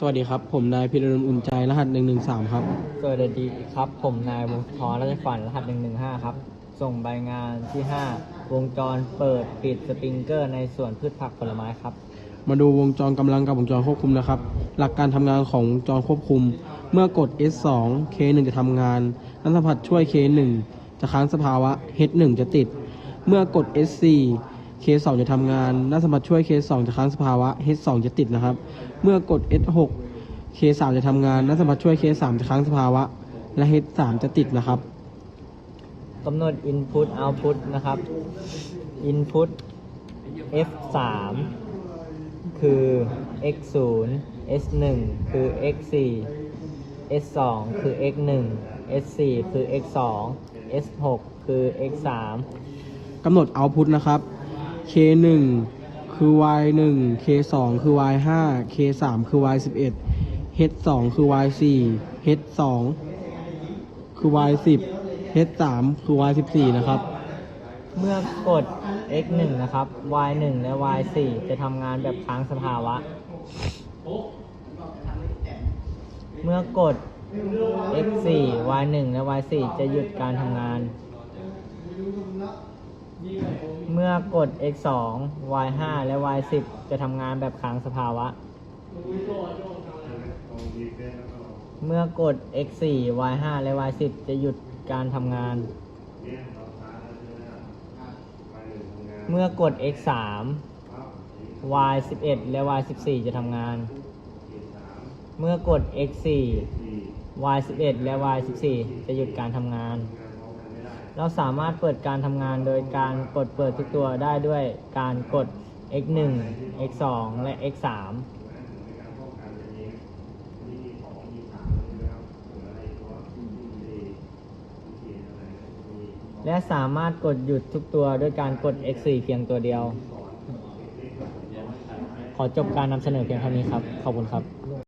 สวัสดีครับ ผมนายพิรดลอุ่นใจรหัส 113 ครับ สวัสดีครับ ผมนายวงศธรราชฝันรหัส 115 ครับ ส่งใบงานที่ 5 วงจรเปิดปิดสปริงเกอร์ในสวนพืชผักผลไม้ครับ มาดูวงจรกำลังกับวงจรควบคุมนะครับ หลักการทำงานของวงจรควบคุม เมื่อกด S2 K1 จะทำงานนักสัมผัสช่วย K1 จะค้างสภาวะ H1 จะติด เมื่อกด S4 K2 จะทำงานนักสัมผัสช่วย K2 จะค้างสภาวะ H2 จะติดนะครับ เมื่อกด S6 K3 จะทำงานนักสัมผัสช่วย K3 จะค้างสภาวะ และ H3 จะติดนะครับกำหนด Input Output นะครับ Input F3 คือ X0 S1 คือ X4 S2 คือ X1 S4 คือ X2 S6 คือ X3 กำหนด output นะครับ K1 คือ Y1 K2 คือ Y5 K3 คือ Y11 H2 คือ Y4 H2 คือ Y10 H3 คือ Y14 นะครับ เมื่อกด x1 นะครับ y1 และ y4 จะทำงานแบบค้างสภาวะ เมื่อกด x4 y1 และ y4 จะหยุดการทำงาน เมื่อกด x2 y5 และ y10 จะทำงานแบบค้างสภาวะ เมื่อกด x4 y5 และ y10 จะหยุดการทำงาน เมื่อกด x3 y11 และ y14 จะทำงาน เมื่อกด x4 y11 และ y14 จะหยุดการทำงาน เราสามารถเปิดการทำงานโดยการกดเปิดทุกตัวได้ด้วยการกด x1 x2 และ x3 และสามารถกดหยุดทุกตัวด้วยการกด X4 เพียงตัวเดียว ขอจบการนำเสนอเพียงเท่านี้ครับ ขอบคุณครับ